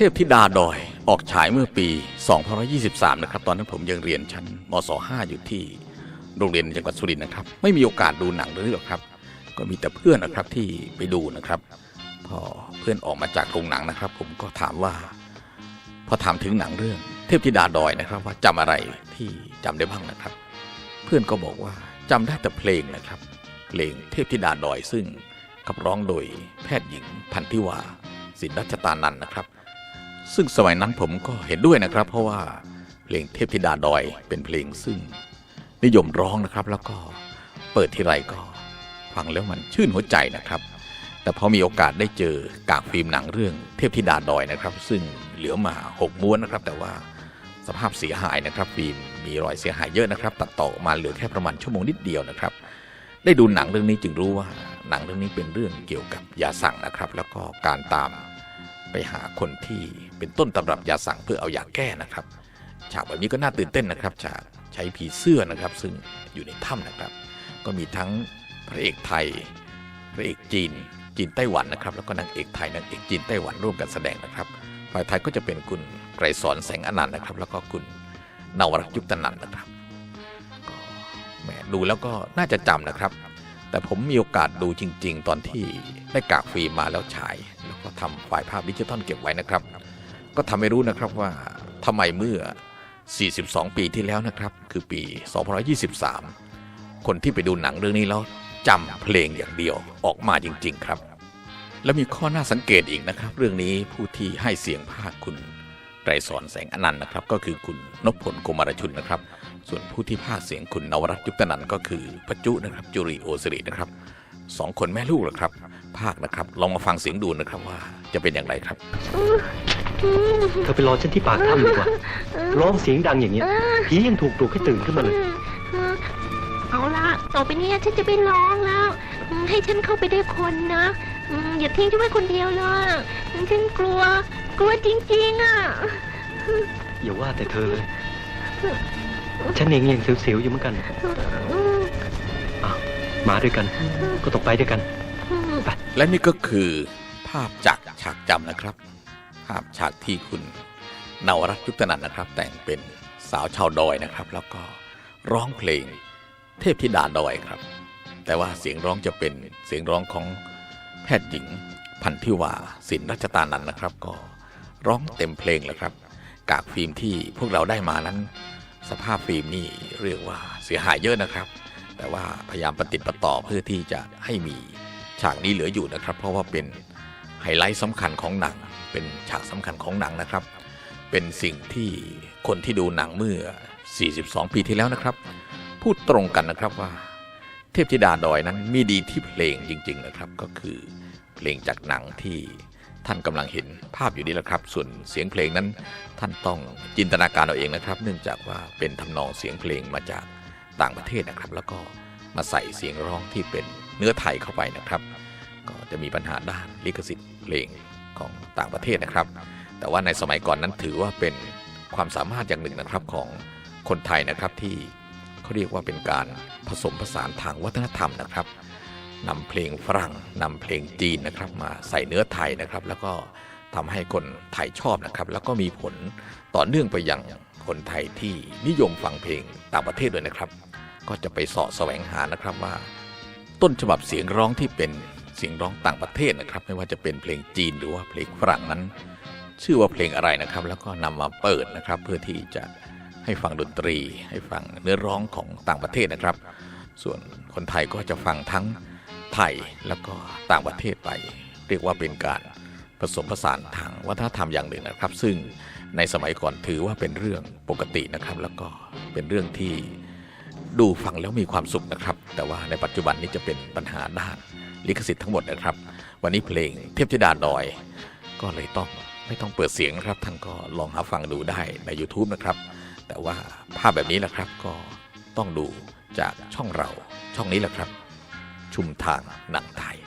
เทพธิดาดอยออกฉายเมื่อปี 2523 นะครับ ตอนนั้นผมยังเรียนชั้นมศ5อยู่ที่โรงเรียนจังหวัดสุรินทร์นะครับ ไม่มีโอกาสดูหนังเรื่องนี้หรอกครับ ก็มีแต่เพื่อนนะครับที่ไปดูนะครับ พอเพื่อนออกมาจากโรงหนังนะครับ ผมก็ถามว่า พอถามถึงหนังเรื่อง เทพธิดาดอยนะครับว่าจำอะไรที่จำได้บ้างนะครับ เพื่อนก็บอกว่าจำได้แต่เพลงนะครับ เพลงเทพธิดาดอยซึ่งขับร้องโดยแพทย์หญิงพันธิวาสินรัชตานันนะครับ ซึ่งสมัยนั้นผมก็เห็นด้วยนะครับ เพราะว่าเพลงเทพธิดาดอยเป็นเพลงซึ่งนิยมร้องนะครับ แล้วก็เปิดทีไรก็ฟังแล้วมันชื่นหัวใจนะครับ แต่พอมีโอกาสได้เจอกากฟิล์มหนังเรื่องเทพธิดาดอยนะครับ ซึ่งเหลือมาหกม้วนนะครับ แต่ว่าสภาพเสียหายนะครับ ฟิล์มมีรอยเสียหายเยอะนะครับ ตัดต่อมาเหลือแค่ประมาณชั่วโมงนิดเดียวนะครับ ได้ดูหนังเรื่องนี้จึงรู้ว่าหนังเรื่องนี้เป็นเรื่องเกี่ยวกับยาสั่งนะครับ แล้วก็การตามไปหาคนที่ เป็นต้นตำรับยาสั่งเพื่อเอายาแก้นะครับ ฉากแบบนี้ก็น่าตื่นเต้นนะครับฉากใช้ผีเสื้อนะครับ ซึ่งอยู่ในถ้ำนะครับ ก็มีทั้งพระเอกไทย พระเอกจีน จีนไต้หวันนะครับ แล้วก็นางเอกไทยนางเอกจีนไต้หวันร่วมกันแสดงนะครับฝ่ายไทยก็จะเป็นคุณไกรสอนแสงอนันต์นะครับ แล้วก็คุณนวรัตยุคตนันท์นะครับก็แหมดูแล้วก็น่าจะจำนะครับ แต่ผมมีโอกาสดูจริง ๆ ตอนที่ได้กากฟิล์มมาแล้วฉาย แล้วก็ทำไฟล์ภาพดิจิตอลเก็บไว้นะครับ ก็ทำให้รู้นะครับว่าทำไมเมื่อ 42 ปีที่แล้วนะครับ คือปี 2523 คนที่ไปดูหนังเรื่องนี้แล้วจำเพลงอย่างเดียวออกมาจริง ๆ ครับ และมีข้อน่าสังเกตอีกนะครับ เรื่องนี้ผู้ที่ให้เสียงภาคคุณไตรสอนแสงอนันต์นะครับ ก็คือคุณนพพลโกมารชุนนะครับ ส่วนผู้ที่ภาคเสียงคุณนวรัตน์ยุคตนันท์ก็คือพจุนะครับจุรีโอสิรินะครับสองคนแม่ลูกเหรอครับ ภาคนะครับ ลองมาฟังเสียงดูนะครับว่าจะเป็นอย่างไรครับ เธอไปรอฉันที่ปากถ้ำดีกว่า ร้องเสียงดังอย่างเงี้ยผียังถูกปลุกให้ตื่นขึ้นมาเลย เอาละต่อไปเนี้ฉันจะไปร้องแล้ว ให้ฉันเข้าไปด้วยคนนะอืมอย่าทิ้งฉันไว้คนเดียวเลยฉันกลัว กลัวจริงๆอะ อย่าว่าแต่เธอเลย ฉันเองยังเสียวๆอยู่เหมือนกันอืมอ้าวมาด้วยกัน ก็ต้องไปด้วยกันอืมและนี่ก็คือภาพจากฉากจำนะครับ ภาพฉากที่คุณนวรัตน์ยุคตนันนะครับ แต่งเป็นสาวชาวดอยนะครับ แล้วก็ร้องเพลงเทพธิดาดอยครับ แต่ว่าเสียงร้องจะเป็นเสียงร้องของแพทย์หญิงพันธิวาสินรัชตานันนะครับ ก็ร้องเต็มเพลงเลยครับ กากฟิล์มที่พวกเราได้มานั้น สภาพฟิล์มนี่เรียกว่าเสียหายเยอะนะครับ แต่ว่าพยายามประติดประต่อเพื่อที่จะให้มีฉากนี้เหลืออยู่นะครับ เพราะว่าเป็น ไฮไลท์สำคัญของหนัง เป็นฉากสำคัญของหนังนะครับ เป็นสิ่งที่คนที่ดูหนังเมื่อ 42 ปีที่แล้วนะครับ พูดตรงกันนะครับว่า เทพธิดาดอยนั้นมีดีที่เพลงจริง ๆนะครับ ก็คือเพลงจากหนังที่ท่านกำลังเห็นภาพอยู่นี้แหละครับ ส่วนเสียงเพลงนั้นท่านต้องจินตนาการเอาเองนะครับ เนื่องจากว่าเป็นทำนองเสียงเพลงมาจากต่างประเทศนะครับ แล้วก็มาใส่เสียงร้องที่เป็นเนื้อไทยเข้าไปนะครับ ก็จะมีปัญหาด้านลิขสิทธิ์เพลงของต่างประเทศนะครับ แต่ว่าในสมัยก่อนนั้นถือว่าเป็นความสามารถอย่างหนึ่งนะครับของคนไทยนะครับที่เขาเรียกว่าเป็นการผสมผสานทางวัฒนธรรมนะครับนำเพลงฝรั่งนำเพลงจีนนะครับมาใส่เนื้อไทยนะครับ แล้วก็ทำให้คนไทยชอบนะครับ แล้วก็มีผลต่อเนื่องไปยังคนไทยที่นิยมฟังเพลงต่างประเทศด้วยนะครับ ก็จะไปเสาะแสวงหานะครับว่า ต้นฉบับเสียงร้องที่เป็น เสียงร้องต่างประเทศนะครับ ไม่ว่าจะเป็นเพลงจีนหรือว่าเพลงฝรั่งนั้น ชื่อว่าเพลงอะไรนะครับ แล้วก็นำมาเปิดนะครับ เพื่อที่จะให้ฟังดนตรี ให้ฟังเนื้อร้องของต่างประเทศนะครับ ส่วนคนไทยก็จะฟังทั้งไทยแล้วก็ต่างประเทศไป เรียกว่าเป็นการผสมผสานทางวัฒนธรรมอย่างหนึ่งนะครับ ซึ่งในสมัยก่อนถือว่าเป็นเรื่องปกตินะครับ แล้วก็เป็นเรื่องที่ดูฟังแล้วมีความสุขนะครับ แต่ว่าในปัจจุบันนี้จะเป็นปัญหาด้าน ลิขสิทธิ์ทั้งหมดนะครับ วันนี้เพลงเทพธิดาดอย ก็เลยต้องไม่ต้องเปิดเสียงครับ ท่านก็ลองหาฟังดูได้ใน YouTube นะครับ แต่ว่าภาพแบบนี้แหละครับก็ต้องดูจากช่องเราช่องนี้แหละครับ ชุมทางหนังไทย